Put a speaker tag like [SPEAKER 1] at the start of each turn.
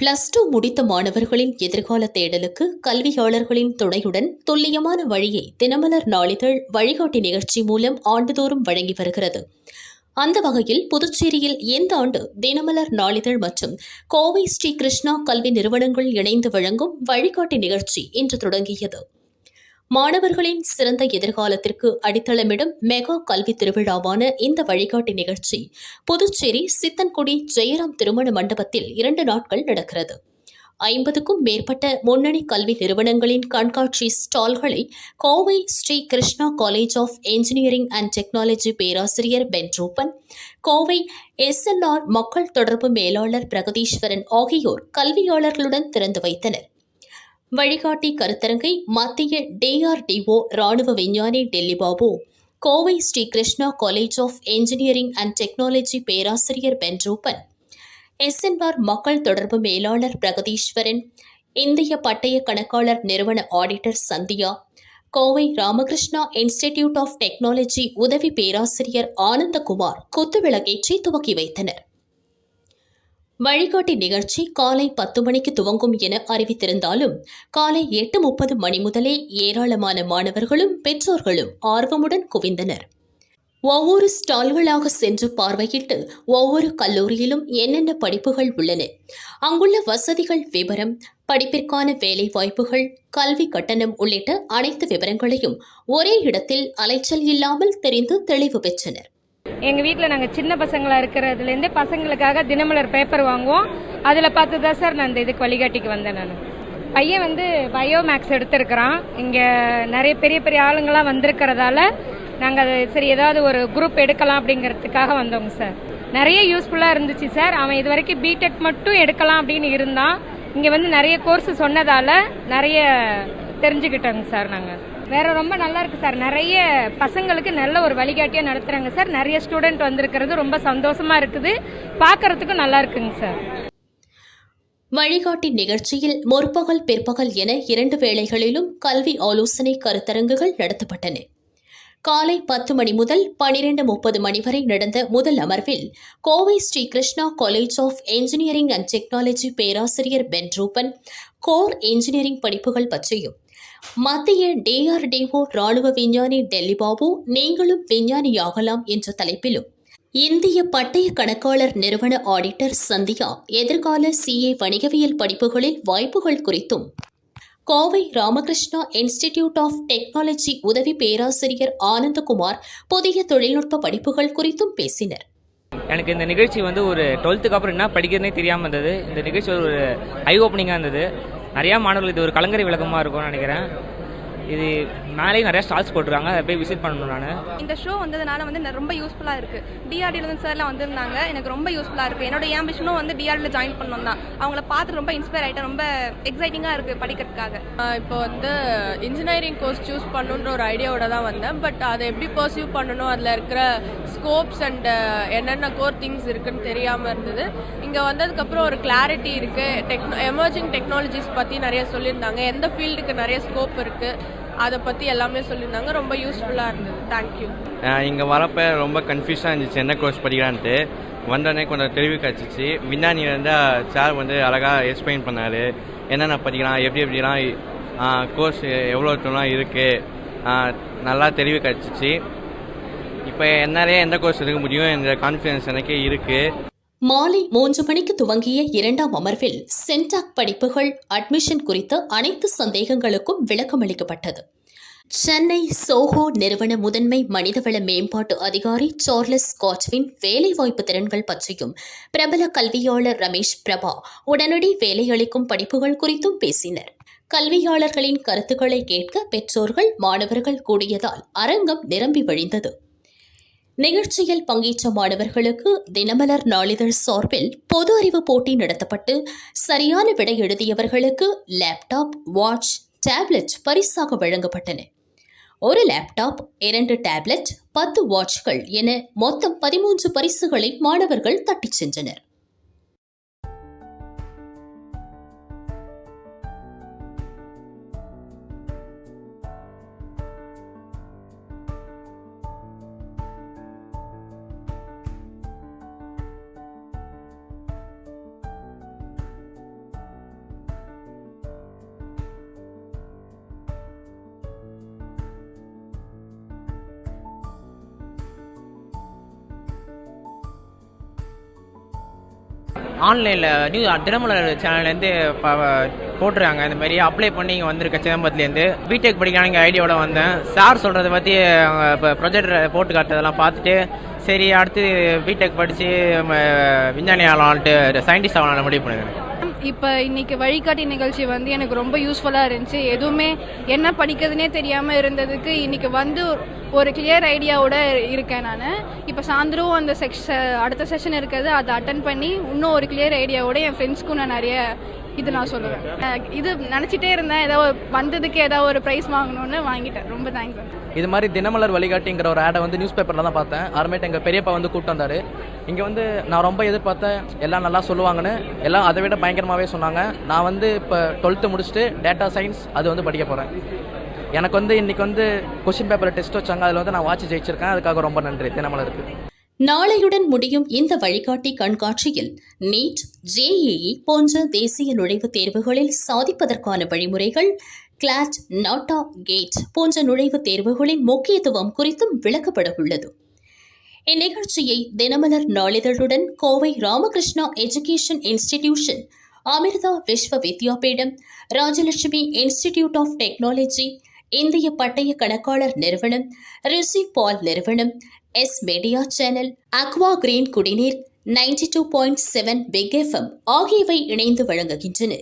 [SPEAKER 1] Plus two முடித்த மாணவர்களின் எதிர்கால தேடலுக்கு கல்வியாளர்களின் துணையுடன் துல்லியமான வழியை தினமலர் நாளிதழ் வழிகாட்டி நிகழ்ச்சி மூலம் ஆண்டுதோறும் வழங்கி வருகிறது. அந்த வகையில் புதுச்சேரியில் இந்த ஆண்டு தினமலர் நாளிதழ் மற்றும் கோவை ஸ்ரீ கிருஷ்ணா கல்வி நிறுவனங்கள் இணைந்து வழங்கும் வழிகாட்டி நிகழ்ச்சி இன்று தொடங்கியது. மாணவர்களின் சிறந்த எதிர்காலத்திற்கு அடித்தளமிடும் மெகா கல்வி திருவிழாவான இந்த வழிகாட்டி நிகழ்ச்சி புதுச்சேரி சித்தன்குடி ஜெயராம் திருமண மண்டபத்தில் இரண்டு நாட்கள் நடக்கிறது. ஐம்பதுக்கும் மேற்பட்ட முன்னணி கல்வி நிறுவனங்களின் கண்காட்சி ஸ்டால்களை Kovai Sri Krishna college of engineering and technology பேராசிரியர் பென் ரூபன் கோவை எஸ்எல்ஆர் மக்கள் தொடர்பு மேலாளர் பிரகதீஸ்வரன் ஆகியோர் கல்வியாளர்களுடன் திறந்து வைத்தனர். வழிகாட்டி கருத்தரங்கை மத்திய டிஆர்டிஓ ராணுவ விஞ்ஞானி Delhi Babu Kovai Sri Krishna college of engineering and technology பேராசிரியர் பென் எஸ்என்ஆர் மக்கள் தொடர்பு மேலாளர் பிரகதீஸ்வரன் இந்திய பட்டய கணக்காளர் நிறுவன auditor Sandhya Kovai Ramakrishna institute of technology உதவி பேராசிரியர் ஆனந்தகுமார் குத்துவிளக்கேற்றி துவக்கி வைத்தனர். வழிகாட்டி நிகழ்ச்சி காலை பத்து மணிக்கு துவங்கும் என அறிவித்திருந்தாலும் காலை எட்டு முப்பது மணி முதலே ஏராளமான மாணவர்களும் பெற்றோர்களும் ஆர்வமுடன் குவிந்தனர். ஒவ்வொரு ஸ்டால்களாக சென்று பார்வையிட்டு ஒவ்வொரு கல்லூரியிலும் என்னென்ன படிப்புகள் உள்ளன அங்குள்ள வசதிகள் விவரம் படிப்பிற்கான வேலை வாய்ப்புகள் கல்வி கட்டணம் உள்ளிட்ட அனைத்து விவரங்களையும் ஒரே இடத்தில் அலைச்சல் இல்லாமல் தெரிந்து தெளிவு பெற்றனர்.
[SPEAKER 2] எங்கள் வீட்டில் நாங்கள் சின்ன பசங்களாக இருக்கிறதுலேருந்தே பசங்களுக்காக தினமலர் பேப்பர் வாங்குவோம். அதில் பார்த்து தான் சார் நான் இந்த இதுக்கு வழிகாட்டிக்கு வந்தேன் நான். பையன் வந்து பயோ மேக்ஸ் எடுத்திருக்கிறான். இங்கே நிறைய பெரிய பெரிய ஆளுங்களாம் வந்திருக்கிறதால நாங்கள் அது சரி ஏதாவது ஒரு குரூப் எடுக்கலாம் அப்படிங்கிறதுக்காக வந்தோங்க சார். நிறைய யூஸ்ஃபுல்லாக இருந்துச்சு சார். அவன் இது வரைக்கும் பிடெக் மட்டும் எடுக்கலாம் அப்படின்னு இருந்தான். இங்கே வந்து நிறைய கோர்ஸ் சொன்னதால நிறைய தெரிஞ்சுக்கிட்டோங்க சார் நாங்கள் வேற ரொம்ப நல்லா இருக்கு சார். நிறைய பசங்களுக்கு நல்ல ஒரு வழிகாட்டியா நடத்துறாங்க சார். நிறைய ஸ்டூடெண்ட் வந்திருக்கிறது ரொம்ப சந்தோஷமா இருக்குது. பார்க்கறதுக்கும் நல்லா இருக்குங்க சார்.
[SPEAKER 1] வழிகாட்டி நிகழ்ச்சியில் முற்பகல் பிற்பகல் என இரண்டு வேளைகளிலும் கல்வி ஆலோசனை கருத்தரங்குகள் நடத்தப்பட்டன. காலை பத்து மணி முதல் பனிரெண்டு முப்பது மணி வரை நடந்த முதல் அமர்வில் Kovai Sri Krishna college of engineering and technology பேராசிரியர் பென் ரூபன் கோர் என்ஜினியரிங் படிப்புகள் பற்றியும் மத்திய டிஆர்டிஓ ராணுவ விஞ்ஞானி டெல்லி பாபு நீங்களும் விஞ்ஞானியாகலாம் என்ற தலைப்பிலும் இந்திய பட்டய கணக்காளர் நிறுவன ஆடிட்டர் சந்தியா எதிர்கால சிஏ வணிகவியல் படிப்புகளில் வாய்ப்புகள் குறித்தும் Kovai Ramakrishna institute of technology உதவி பேராசிரியர் ஆனந்தகுமார் புதிய தொழில்நுட்ப படிப்புகள் குறித்தும் பேசினர்.
[SPEAKER 3] எனக்கு இந்த நிகழ்ச்சி வந்து ஒரு டுவெல்த்துக்கு அப்புறம் என்ன படிக்கிறதுனே தெரியாமல் இருந்தது. இந்த நிகழ்ச்சி ஒரு ஐ ஓப்பனிங்காக இருந்தது. நிறையா மாணவர்கள் இது ஒரு கலங்கரை விளக்கமாக இருக்கும்னு நினைக்கிறேன். இது மேலேயும் நிறையா ஸ்டால்ஸ் போட்டிருக்காங்க. அதை போய் விசிட் பண்ணணும் நான்.
[SPEAKER 4] இந்த ஷோ வந்ததுனால வந்து ரொம்ப யூஸ்ஃபுல்லாக இருக்குது டிஆர்டியில் வந்து சார்லாம் வந்திருந்தாங்க. எனக்கு ரொம்ப யூஸ்ஃபுல்லாக இருக்குது என்னோட ஆம்பிஷனும் வந்து டிஆர்டியில் ஜாயின் பண்ணணும் தான். அவங்கள பார்த்து ரொம்ப இன்ஸ்பயர் ஆகிட்டேன் ரொம்ப எக்ஸைட்டிங்காக இருக்குது படிக்கிறதுக்காக.
[SPEAKER 5] இப்போ வந்து இன்ஜினியரிங் கோர்ஸ் சூஸ் பண்ணணுன்ற ஒரு ஐடியாவோட தான் வந்தேன். பட் அதை எப்படி பர்சியூ பண்ணணும்? அதில் இருக்கிற ஸ்கோப்ஸ் அண்ட் uh, என்னென்ன கோர் திங்ஸ் இருக்குன்னு தெரியாமல் இருந்தது. இங்கே வந்ததுக்கப்புறம் ஒரு கிளாரிட்டி இருக்குது டெக்னோ எமர்ஜிங் டெக்னாலஜிஸ் பற்றி நிறைய சொல்லியிருந்தாங்க. எந்த ஃபீல்டுக்கு நிறைய ஸ்கோப் இருக்குது அதை பற்றி எல்லாமே சொல்லியிருந்தாங்க. ரொம்ப யூஸ்ஃபுல்லாக இருந்தது. தேங்க்யூ
[SPEAKER 6] இங்கே வரப்போ ரொம்ப கன்ஃபியூஸாக இருந்துச்சு. என்ன கோர்ஸ் படிக்கலான்ட்டு. வந்தோடனே கொஞ்சம் தெளிவு கிடச்சிச்சு. விஞ்ஞானி வந்து சார் வந்து அழகாக எக்ஸ்பிளைன் பண்ணார். என்னென்ன படிக்கலாம் எப்படி எப்படிலாம் கோர்ஸ் எவ்வளோ இருக்குது நல்லா தெளிவு கிடச்சிச்சு. இப்போ என்னாலே எந்த கோர்ஸ் எடுக்க முடியும்? என்ற கான்ஃபிடன்ஸ் எனக்கே இருக்குது
[SPEAKER 1] மாலை மூன்று மணிக்கு துவங்கிய இரண்டாம் அமர்வில் சென்டாக் படிப்புகள் அட்மிஷன் குறித்த அனைத்து சந்தேகங்களுக்கும் விளக்கமளிக்கப்பட்டது சென்னை சோஹோ நிறுவன முதன்மை மனிதவள மேம்பாட்டு அதிகாரி சார்லஸ் காட்வின் வேலைவாய்ப்பு திறன்கள் பற்றியும் பிரபல கல்வியாளர் ரமேஷ் பிரபா உடனடி வேலையளிக்கும் படிப்புகள் குறித்தும் பேசினர். கல்வியாளர்களின் கருத்துக்களை கேட்க பெற்றோர்கள் மாணவர்கள் கூடியதால் அரங்கம் நிரம்பி வழிந்தது. நிகழ்ச்சியில் பங்கேற்ற மாணவர்களுக்கு தினமலர் நாளிதழ் சார்பில் பொது அறிவு போட்டி நடத்தப்பட்டு சரியான விடை எழுதியவர்களுக்கு லேப்டாப் வாட்ச் டேப்லெட் பரிசாக வழங்கப்பட்டன. ஒரு லேப்டாப் இரண்டு டேப்லெட் பத்து வாட்ச்கள் என மொத்தம் பதிமூன்று பரிசுகளை மாணவர்கள் தட்டிச் சென்றனர்.
[SPEAKER 7] ஆன்லைனில் நியூ தினமலர் சேனல்லேருந்து போட்டுருக்காங்க. இந்த மாதிரி அப்ளை பண்ணி இங்கே வந்திருக்க சிதம்பரத்துலேருந்து. பிடெக் படிக்கலாம்னு இங்கே ஐடியாவோட வந்தேன். சார் சொல்கிறத பற்றி இப்போ ப்ரொஜெக்டர் போட்டு காட்டுறதெல்லாம் பார்த்துட்டு சரி அடுத்து பிடெக் படித்து விஞ்ஞானி ஆகலான்ட்டு சயின்டிஸ்ட் ஆகலான்னு முடிவு பண்ணுறேன்
[SPEAKER 8] இப்போ இன்னைக்கு வழிகாட்டி நிகழ்ச்சி வந்து எனக்கு ரொம்ப யூஸ்ஃபுல்லாக இருந்துச்சு. எதுவுமே என்ன படிக்கிறதுனே தெரியாமல் இருந்ததுக்கு இன்னைக்கு வந்து ஒரு கிளியர் ஐடியாவோட இருக்கேன் நான். இப்போ சாயந்தரம் அந்த செக்ஷ அடுத்த செஷன் இருக்கிறது அதை அட்டன் பண்ணி இன்னும் ஒரு கிளியர் ஐடியாவோட என் ஃப்ரெண்ட்ஸ்க்கும் நான் நிறைய இது நான் சொல்லுவேன். இது நினச்சிட்டே இருந்தேன். ஏதாவது வந்ததுக்கு ஏதாவது ஒரு ப்ரைஸ் வாங்கணும்னு வாங்கிட்டேன். ரொம்ப தேங்க்ஸ்
[SPEAKER 9] இது மாதிரி தினமலர் வழிகாட்டிங்கிற ஒரு ஆடை வந்து நியூஸ் பேப்பரில் தான் பார்த்தேன். அப்புறமேட்டு எங்கள் பெரியப்பா வந்து கூப்பிட்டு வந்தார். இங்கே வந்து நான் ரொம்ப எதிர்பார்த்தேன். எல்லாம் நல்லா சொல்லுவாங்கன்னு. எல்லாம் அதை விட பயங்கரமாகவே சொன்னாங்க. நான் வந்து இப்போ டுவெல்த்து முடிச்சுட்டு டேட்டா சயின்ஸ் அது வந்து படிக்க போகிறேன் எனக்கு வந்து இன்றைக்கி வந்து கொஷின் பேப்பரில் டெஸ்ட் வச்சாங்க. அதில் வந்து நான் வாட்ச் ஜெயிச்சிருக்கேன். அதுக்காக ரொம்ப நன்றி தினமலருக்கு.
[SPEAKER 1] நாளையுடன் முடியும் இந்த வழிகாட்டி கண்காட்சியில் நீட் ஜேஇஇ போன்ற தேசிய நுழைவுத் தேர்வுகளில் சாதிப்பதற்கான வழிமுறைகள் கிளாட் நாட்டா கேட் போன்ற நுழைவுத் தேர்வுகளின் முக்கியத்துவம் குறித்தும் விளக்கப்பட உள்ளது இந்நிகழ்ச்சியை Dinamalar நாளிதழுடன் Kovai Ramakrishna education institution Amrita Vishwa Vidyapeetham Rajalakshmi institute of technology இந்திய பட்டய கணக்காளர் நிறுவனம் ரிசி பால் நிறுவனம் S media channel aqua green குடிநீர் ninety two point seven big FM ஆகியவை இணைந்து வழங்குகின்றன.